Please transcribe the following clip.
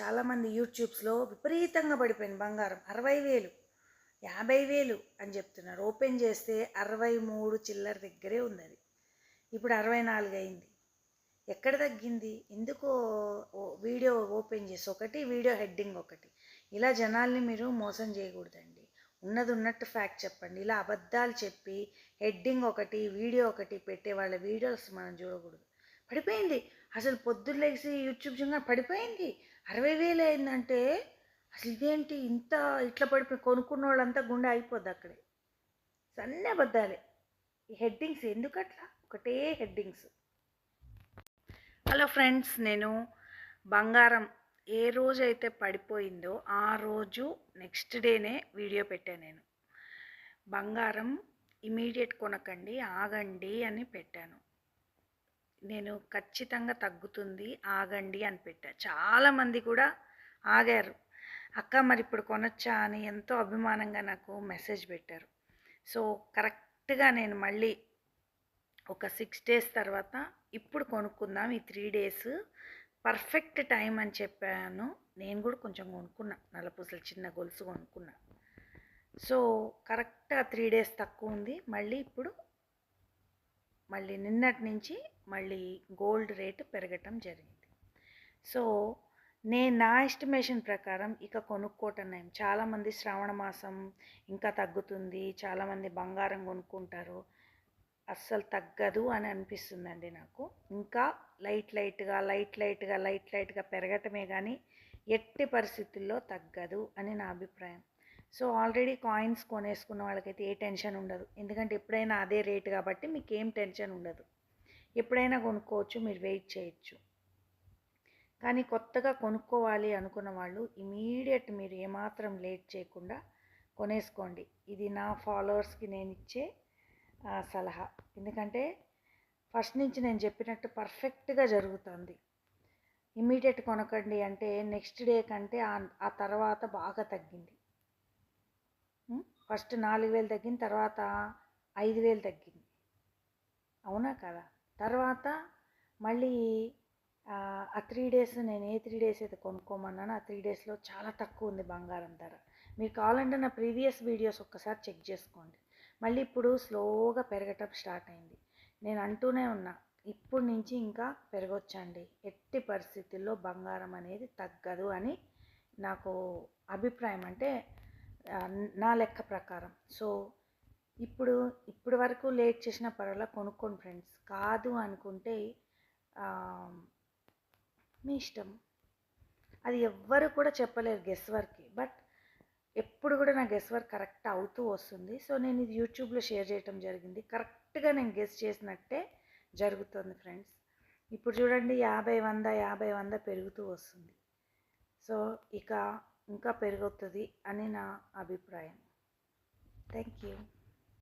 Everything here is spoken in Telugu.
చాలామంది యూట్యూబ్స్లో విపరీతంగా పడిపోయింది బంగారం. అరవై వేలు యాభై వేలు అని చెప్తున్నారు. ఓపెన్ చేస్తే అరవై మూడు చిల్లర దగ్గరే ఉంది అది. ఇప్పుడు అరవై నాలుగు అయింది. ఎక్కడ తగ్గింది? ఎందుకో ఓ- వీడియో ఓపెన్ చేసి ఒకటి వీడియో హెడ్డింగ్ ఒకటి. ఇలా జనాల్ని మీరు మోసం చేయకూడదండి. ఉన్నది ఉన్నట్టు ఫ్యాక్ట్ చెప్పండి. ఇలా అబద్ధాలు చెప్పి హెడ్డింగ్ ఒకటి వీడియో ఒకటి పెట్టే వాళ్ళ వీడియోస్ మనం చూడకూడదు. పడిపోయింది. అసలు పొద్దున్న లేచి యూట్యూబ్ చూడగా పడిపోయింది. అరవై వేలు అయిందంటే అసలు ఇదేంటి ఇంత ఇట్లా పడిపోయి కొనుక్కున్న వాళ్ళంతా గుండె అయిపోద్ది అక్కడే. అన్నీ అబద్ధాలే. ఈ హెడ్డింగ్స్ ఎందుకు అట్లా ఒకటే హెడ్డింగ్స్. హలో ఫ్రెండ్స్ నేను బంగారం ఏ రోజు అయితే పడిపోయిందో ఆ రోజు నెక్స్ట్ డేనే వీడియో పెట్టాను నేను. బంగారం ఇమీడియట్ కొనకండి ఆగండి అని పెట్టాను. నేను ఖచ్చితంగా తగ్గుతుంది ఆగండి అని పెట్టా. చాలామంది కూడా ఆగారు. అక్క మరి ఇప్పుడు కొనొచ్చా? అని ఎంతో అభిమానంగా నాకు మెసేజ్ పెట్టారు. సో కరెక్ట్గా నేను మళ్ళీ ఒక సిక్స్ డేస్ తర్వాత ఇప్పుడు కొనుక్కుందాం ఈ త్రీ డేస్ పర్ఫెక్ట్ టైం అని చెప్పాను. నేను కూడా కొంచెం కొనుక్కున్నా నలపూసలు చిన్న గొలుసు కొనుక్కున్నా. సో కరెక్ట్గా త్రీ డేస్ తక్కువ ఉంది. మళ్ళీ ఇప్పుడు మళ్ళీ నిన్నటి నుంచి మళ్ళీ గోల్డ్ రేటు పెరగటం జరిగింది. సో నేను నా ఎస్టిమేషన్ ప్రకారం ఇక కొనుక్కోవటం నయం. చాలామంది శ్రావణ మాసం ఇంకా తగ్గుతుంది చాలామంది బంగారం కొనుక్కుంటారు. అస్సలు తగ్గదు అని అనిపిస్తుందండి నాకు. ఇంకా లైట్ లైట్గా లైట్ లైట్గా లైట్ లైట్గా పెరగటమే కానీ ఎట్టి పరిస్థితుల్లో తగ్గదు అని నా అభిప్రాయం. సో ఆల్రెడీ కాయిన్స్ కొనేసుకున్న వాళ్ళకైతే ఏ టెన్షన్ ఉండదు. ఎందుకంటే ఎప్పుడైనా అదే రేటు కాబట్టి మీకు ఏం టెన్షన్ ఉండదు. ఎప్పుడైనా కొనుక్కోవచ్చు మీరు వెయిట్ చేయొచ్చు. కానీ కొత్తగా కొనుక్కోవాలి అనుకున్న వాళ్ళు ఇమీడియట్ మీరు ఏమాత్రం లేట్ చేయకుండా కొనేసుకోండి. ఇది నా ఫాలోవర్స్కి నేను ఇచ్చే సలహా. ఎందుకంటే ఫస్ట్ నుంచి నేను చెప్పినట్టు పర్ఫెక్ట్గా జరుగుతుంది. ఇమీడియట్ కొనకండి అంటే నెక్స్ట్ డే కంటే ఆ- తర్వాత బాగా తగ్గింది. ఫస్ట్ నాలుగు వేలు తగ్గిన తర్వాత ఐదు వేలు తగ్గింది. అవునా కదా? తర్వాత మళ్ళీ ఆ, త్రీ డేస్ నేను ఏ త్రీ డేస్ అయితే కొనుక్కోమన్నాను ఆ త్రీ డేస్లో చాలా తక్కువ ఉంది బంగారం ధర. మీరు కావాలంటే నా ప్రీవియస్ వీడియోస్ ఒక్కసారి చెక్ చేసుకోండి. మళ్ళీ ఇప్పుడు స్లోగా పెరగటం స్టార్ట్ అయింది. నేను అంటూనే ఉన్నా ఇప్పుడు నుంచి ఇంకా పెరగొచ్చండి. ఎట్టి పరిస్థితుల్లో బంగారం అనేది తగ్గదు అని నాకు అభిప్రాయం. అంటే నా లెక్క ప్రకారం. సో ఇప్పుడు ఇప్పటి వరకు లేట్ చేసిన పర్వాలేదు కొనుక్కోండి ఫ్రెండ్స్. కాదు అనుకుంటే మీ ఇష్టం. అది ఎవ్వరు కూడా చెప్పలేరు గెస్ వర్క్ బట్ ఎప్పుడు కూడా నా గెస్ వర్క్ కరెక్ట్ అవుతూ వస్తుంది. సో నేను ఇది యూట్యూబ్లో షేర్ చేయటం జరిగింది. కరెక్ట్గా నేను గెస్ చేసినట్టే జరుగుతుంది ఫ్రెండ్స్. ఇప్పుడు చూడండి యాభై వంద యాభై వంద పెరుగుతూ వస్తుంది. సో ఇక ఇంకా పెరుగుతుంది అని నా అభిప్రాయం. Thank you